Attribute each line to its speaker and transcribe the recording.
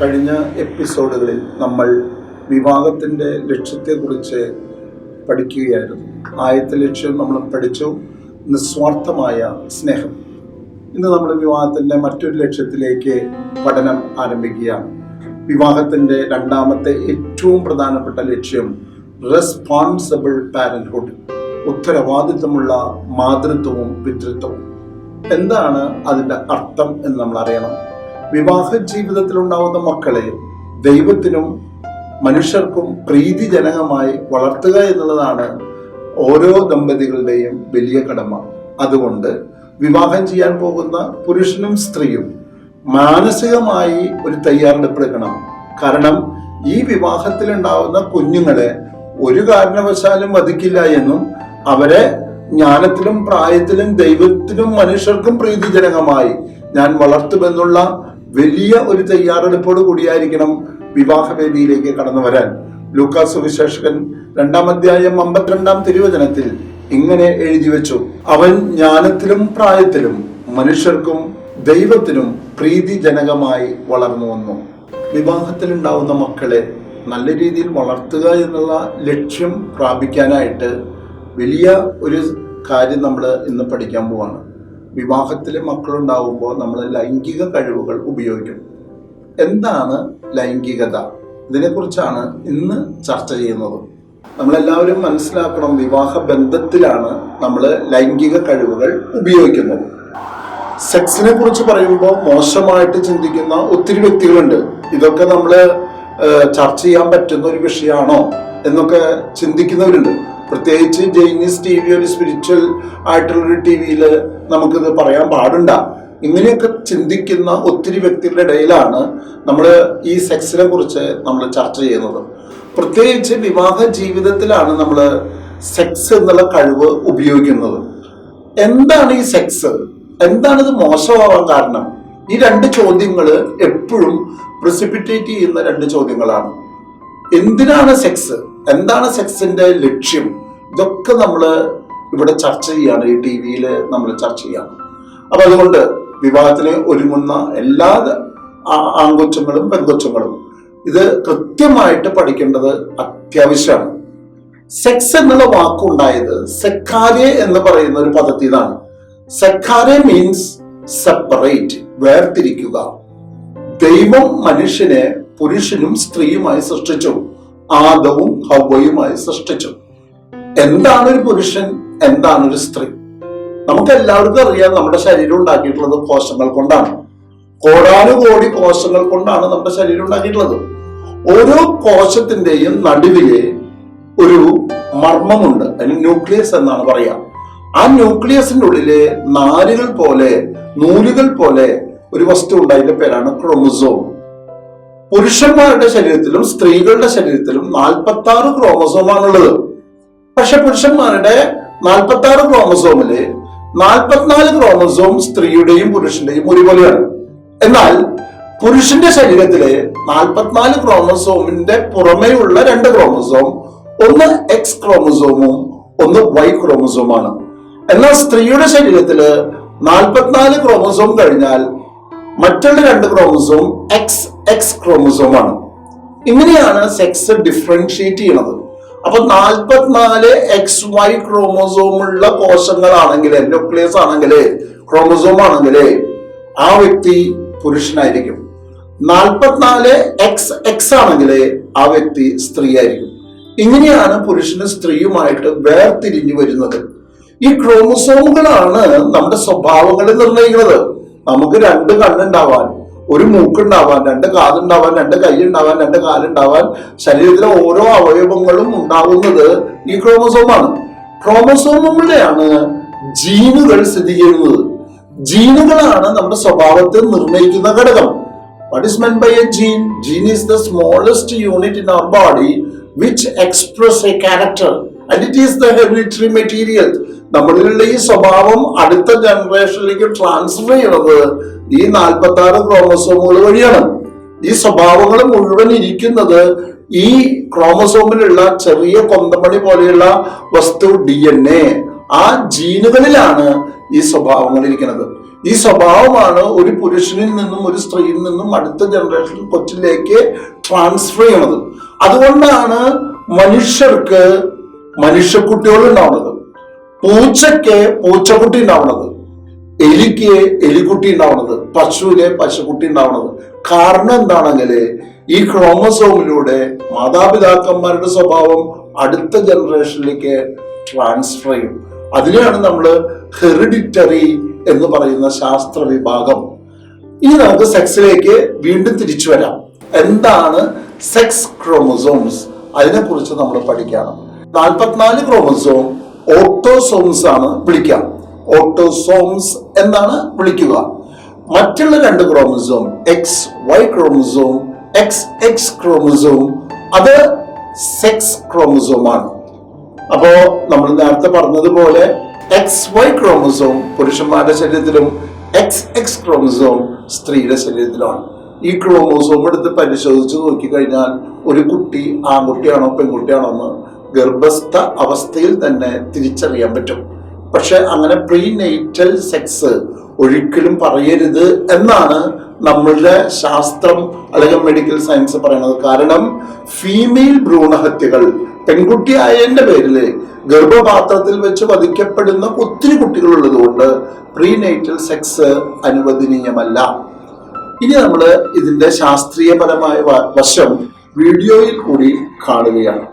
Speaker 1: കഴിഞ്ഞ എപ്പിസോഡുകളിൽ നമ്മൾ വിവാഹത്തിന്റെ ലക്ഷ്യത്തെക്കുറിച്ച് പഠിക്കുകയായിരുന്നു. ആദ്യത്തെ ലക്ഷ്യം നമ്മൾ പഠിച്ചു നിസ്വാർത്ഥമായ സ്നേഹം. ഇന്ന് നമ്മൾ വിവാഹത്തിന്റെ മറ്റൊരു ലക്ഷ്യത്തിലേക്ക് പഠനം ആരംഭിക്കുകയാണ്. വിവാഹത്തിന്റെ രണ്ടാമത്തെ ഏറ്റവും പ്രധാനപ്പെട്ട ലക്ഷ്യം റെസ്പോൺസിബിൾ പാരൻഹുഡ് ഉത്തരവാദിത്വമുള്ള മാതൃത്വവും പിതൃത്വവും. എന്താണ് അതിന്റെ അർത്ഥം എന്ന് നമ്മൾ അറിയണം? വിവാഹ ജീവിതത്തിൽ ഉണ്ടാവുന്ന മക്കളെ ദൈവത്തിനും മനുഷ്യർക്കും പ്രീതിജനകമായി വളർത്തുക എന്നുള്ളതാണ് ഓരോ ദമ്പതികളുടെയും വലിയ കടമ. അതുകൊണ്ട് വിവാഹം ചെയ്യാൻ പോകുന്ന പുരുഷനും സ്ത്രീയും മാനസികമായി ഒരു തയ്യാറെടുപ്പെടുക്കണം. കാരണം ഈ വിവാഹത്തിൽ ഉണ്ടാവുന്ന കുഞ്ഞുങ്ങളെ ഒരു കാരണവശാലും വധിക്കില്ല എന്നും അവരെ ജ്ഞാനത്തിലും പ്രായത്തിലും ദൈവത്തിനും മനുഷ്യർക്കും പ്രീതിജനകമായി ഞാൻ വളർത്തുമെന്നുള്ള വലിയ ഒരു തയ്യാറെടുപ്പോട് കൂടിയായിരിക്കണം വിവാഹവേദിയിലേക്ക് കടന്നു വരാൻ. ലൂക്കാസ് സുവിശേഷകൻ രണ്ടാം അധ്യായം അമ്പത്തിരണ്ടാം തിരുവചനത്തിൽ ഇങ്ങനെ എഴുതി വെച്ചു. അവൻ ജ്ഞാനത്തിലും പ്രായത്തിലും മനുഷ്യർക്കും ദൈവത്തിനും പ്രീതിജനകമായി വളർന്നു വന്നു. വിവാഹത്തിൽ ഉണ്ടാവുന്ന മക്കളെ നല്ല രീതിയിൽ വളർത്തുക എന്നുള്ള ലക്ഷ്യം പ്രാപിക്കാനായിട്ട് വലിയ ഒരു കാര്യം നമ്മൾ ഇന്ന് പഠിക്കാൻ പോവാണ്. വിവാഹത്തിൽ മക്കളുണ്ടാവുമ്പോൾ നമ്മൾ ലൈംഗിക കഴിവുകൾ ഉപയോഗിക്കും. എന്താണ് ലൈംഗികത? ഇതിനെക്കുറിച്ചാണ് ഇന്ന് ചർച്ച ചെയ്യുന്നത്. നമ്മളെല്ലാവരും മനസ്സിലാക്കണം വിവാഹ ബന്ധത്തിലാണ് നമ്മൾ ലൈംഗിക കഴിവുകൾ ഉപയോഗിക്കുന്നത്. സെക്സിനെ കുറിച്ച് പറയുമ്പോൾ മോശമായിട്ട് ചിന്തിക്കുന്ന ഒത്തിരി വ്യക്തികളുണ്ട്. ഇതൊക്കെ നമ്മൾ ചർച്ച ചെയ്യാൻ പറ്റുന്ന ഒരു വിഷയമാണോ എന്നൊക്കെ ചിന്തിക്കുന്നവരുണ്ട്. പ്രത്യേകിച്ച് ജൈനീസ് ടി വി ഒരു സ്പിരിച്വൽ ആയിട്ടുള്ളൊരു ടി വിയിൽ നമുക്കിത് പറയാൻ പാടുണ്ട. ഇങ്ങനെയൊക്കെ ചിന്തിക്കുന്ന ഒത്തിരി വ്യക്തികളുടെ ഇടയിലാണ് നമ്മൾ ഈ സെക്സിനെ കുറിച്ച് നമ്മൾ ചർച്ച ചെയ്യുന്നത്. പ്രത്യേകിച്ച് വിവാഹ ജീവിതത്തിലാണ് നമ്മൾ സെക്സ് എന്നുള്ള കഴിവ് ഉപയോഗിക്കുന്നത്. എന്താണ് ഈ സെക്സ്? എന്താണ് മോശമാവാൻ കാരണം? ഈ രണ്ട് ചോദ്യങ്ങൾ എപ്പോഴും പ്രസിപ്പിറ്റേറ്റ് ചെയ്യുന്ന രണ്ട് ചോദ്യങ്ങളാണ്. എന്തിനാണ് സെക്സ്? എന്താണ് സെക്സിന്റെ ലക്ഷ്യം? ഇതൊക്കെ നമ്മൾ ഇവിടെ ചർച്ച ചെയ്യാണ് ഈ ടി വിയിൽ നമ്മൾ ചർച്ച ചെയ്യാണ്. അപ്പൊ അതുകൊണ്ട് വിവാഹത്തിന് ഒരുങ്ങുന്ന എല്ലാ ആങ്കൊച്ചങ്ങളും പെൺകൊച്ചുങ്ങളും ഇത് കൃത്യമായിട്ട് പഠിക്കേണ്ടത് അത്യാവശ്യമാണ്. സെക്സ് എന്നുള്ള വാക്കുണ്ടായത് സെക്കാരെ എന്ന് പറയുന്ന ഒരു പദത്തിൽ നിന്നാണ് സെക്കാരെ മീൻസ് സെപ്പറേറ്റ് വേർതിരിക്കുക. ദൈവം മനുഷ്യനെ പുരുഷനും സ്ത്രീയുമായി സൃഷ്ടിച്ചു. ആദവും ഹവയുമായി സൃഷ്ടിച്ചു. എന്താണ് ഒരു പുരുഷൻ എന്താണ് ഒരു സ്ത്രീ? നമുക്ക് എല്ലാവർക്കും അറിയാം നമ്മുടെ ശരീരം ഉണ്ടാക്കിയിട്ടുള്ളത് കോശങ്ങൾ കൊണ്ടാണ്. കോടാനുകോടി കോശങ്ങൾ കൊണ്ടാണ് നമ്മുടെ ശരീരം ഉണ്ടാക്കിയിട്ടുള്ളത്. ഓരോ കോശത്തിന്റെയും നടുവിലെ ഒരു മർമ്മമുണ്ട് അതിന് ന്യൂക്ലിയസ് എന്നാണ് പറയാ ആ ന്യൂക്ലിയസിന്റെ ഉള്ളിലെ നാരുകൾ പോലെ നൂലുകൾ പോലെ ഒരു വസ്തു ഉണ്ട് അതിന്റെ പേരാണ് ക്രോമസോം. പുരുഷന്മാരുടെ ശരീരത്തിലും സ്ത്രീകളുടെ ശരീരത്തിലും നാൽപ്പത്തി ആറ് ക്രോമസോമാണുള്ളത്. പക്ഷെ പുരുഷന്മാരുടെ നാൽപ്പത്തി ആറ് ക്രോമസോമിൽ നാൽപ്പത്തിനാല് ക്രോമസോം സ്ത്രീയുടെയും പുരുഷന്റെയും ഒരുപോലെയാണ്. എന്നാൽ പുരുഷന്റെ ശരീരത്തിലെ നാൽപ്പത്തിനാല് ക്രോമസോമിന്റെ പുറമേയുള്ള രണ്ട് ക്രോമസോം ഒന്ന് എക്സ് ക്രോമസോമും ഒന്ന് വൈ ക്രോമസോമാണ്. എന്നാൽ സ്ത്രീയുടെ ശരീരത്തിൽ നാൽപ്പത്തിനാല് ക്രോമസോം കഴിഞ്ഞാൽ മറ്റുള്ള രണ്ട് ക്രോമസോം എക്സ് എക്സ് ക്രോമസോം ആണ്. ഇങ്ങനെയാണ് സെക്സ് ഡിഫറൻഷിയേറ്റ് ചെയ്യണത്. അപ്പൊ നാൽപ്പത്തിനാല് എക്സ് വൈ ക്രോമസോമുള്ള കോശങ്ങളാണെങ്കിൽ ന്യൂക്ലിയസ് ആണെങ്കിൽ ക്രോമസോം ആണെങ്കിൽ ആ വ്യക്തി പുരുഷനായിരിക്കും. നാൽപ്പത്തിനാല് എക്സ് എക്സ് ആണെങ്കിൽ ആ വ്യക്തി സ്ത്രീ ആയിരിക്കും ഇങ്ങനെയാണ് പുരുഷനും സ്ത്രീയുമായിട്ട് വേർതിരിഞ്ഞു വരുന്നത്. ഈ ക്രോമസോമുകളാണ് നമ്മുടെ സ്വഭാവങ്ങളെ നിർണയിക്കുന്നത്. നമുക്ക് രണ്ട് കണ്ണുണ്ടാവാൻ ഒരു മൂക്കുണ്ടാവാൻ രണ്ട് കാതുണ്ടാവാൻ രണ്ട് കൈ ഉണ്ടാവാൻ രണ്ട് കാലുണ്ടാവാൻ ശരീരത്തിലെ ഓരോ അവയവങ്ങളും ഉണ്ടാവുന്നത് ഈ ക്രോമസോമാണ്. ക്രോമസോമുകളിലാണ് ജീനുകൾ സ്ഥിതി ചെയ്യുന്നത്. ജീനുകളാണ് നമ്മുടെ സ്വഭാവത്തെ നിർണയിക്കുന്ന ഘടകം. What is meant by a gene? Gene is the smallest unit in our body which express a character. And it is the hereditary material നമ്മളിലുള്ള ഈ സ്വഭാവം അടുത്ത ജനറേഷനിലേക്ക് ട്രാൻസ്ഫർ ചെയ്യണത് ഈ നാൽപ്പത്തി ആറ് ക്രോമസോമുകൾ വഴിയാണ്. ഈ സ്വഭാവങ്ങൾ മുഴുവൻ ഇരിക്കുന്നത് ഈ ക്രോമസോമിലുള്ള ചെറിയ കൊന്തമണി പോലെയുള്ള വസ്തു ഡി എൻ എ ആ ജീനുകളിലാണ് ഈ സ്വഭാവങ്ങൾ ഇരിക്കുന്നത്. ഈ സ്വഭാവമാണ് ഒരു പുരുഷനിൽ നിന്നും ഒരു സ്ത്രീയിൽ നിന്നും അടുത്ത ജനറേഷൻ കൊച്ചിലേക്ക് ട്രാൻസ്ഫർ ചെയ്യണത്. അതുകൊണ്ടാണ് മനുഷ്യർക്ക് മനുഷ്യക്കുട്ടികൾ ഉണ്ടാവുന്നത്. പൂച്ചയ്ക്ക് പൂച്ചക്കുട്ടി ഉണ്ടാവുന്നത്. എലിക്ക് എലിക്കുട്ടി ഉണ്ടാവുന്നത്. പശുവിന് പശുക്കുട്ടി ഉണ്ടാവുന്നത്. കാരണം എന്താണെങ്കിൽ ഈ ക്രോമസോമിലൂടെ മാതാപിതാക്കന്മാരുടെ സ്വഭാവം അടുത്ത ജനറേഷനിലേക്ക് ട്രാൻസ്ഫർ ചെയ്യും. അതിനെയാണ് നമ്മൾ ഹെറിഡിറ്ററി എന്ന് പറയുന്ന ശാസ്ത്ര വിഭാഗം. ഇനി നമുക്ക് സെക്സിലേക്ക് വീണ്ടും തിരിച്ചു വരാം. എന്താണ് സെക്സ് ക്രോമസോംസ്? അതിനെക്കുറിച്ച് നമ്മൾ പഠിക്കണം. നാൽപ്പത്തിനാല് ക്രോമസോം ഓട്ടോസോംസ് ആണ് വിളിക്കുക. ഓട്ടോസോംസ് എന്നാണ് വിളിക്കുക. മറ്റുള്ള രണ്ട് chromosome X Y chromosome X X chromosome അത് സെക്സ് ക്രോമസോം ആണ്. അപ്പോ നമ്മൾ നേരത്തെ പറഞ്ഞതുപോലെ എക്സ് വൈ ക്രോമസോം പുരുഷന്മാരുടെ ശരീരത്തിലും എക്സ് എക്സ് ക്രോമസോം സ്ത്രീയുടെ ശരീരത്തിലാണ് ഈ ക്രോമോസോം എടുത്ത് പരിശോധിച്ച് നോക്കിക്കഴിഞ്ഞാൽ ഒരു കുട്ടി ആൺകുട്ടിയാണോ പെൺകുട്ടിയാണോ എന്ന് ഗർഭസ്ഥ അവസ്ഥയിൽ തന്നെ തിരിച്ചറിയാൻ പറ്റും. പക്ഷെ അങ്ങനെ പ്രീ നെയ്റ്റൽ സെക്സ് ഒരിക്കലും പറയരുത് എന്നാണ് നമ്മളുടെ ശാസ്ത്രം അല്ലെങ്കിൽ മെഡിക്കൽ സയൻസ് പറയുന്നത്. കാരണം ഫീമെയിൽ ഭ്രൂണഹത്യകൾ പെൺകുട്ടിയായതിന്റെ പേരിൽ ഗർഭപാത്രത്തിൽ വെച്ച് വധിക്കപ്പെടുന്ന ഒത്തിരി കുട്ടികളുള്ളതുകൊണ്ട് പ്രീ നെയ്റ്റൽ സെക്സ് അനുവദനീയമല്ല. ഇനി നമ്മൾ ഇതിന്റെ ശാസ്ത്രീയപരമായ വശം വീഡിയോയിൽ കൂടി കാണുകയാണ്.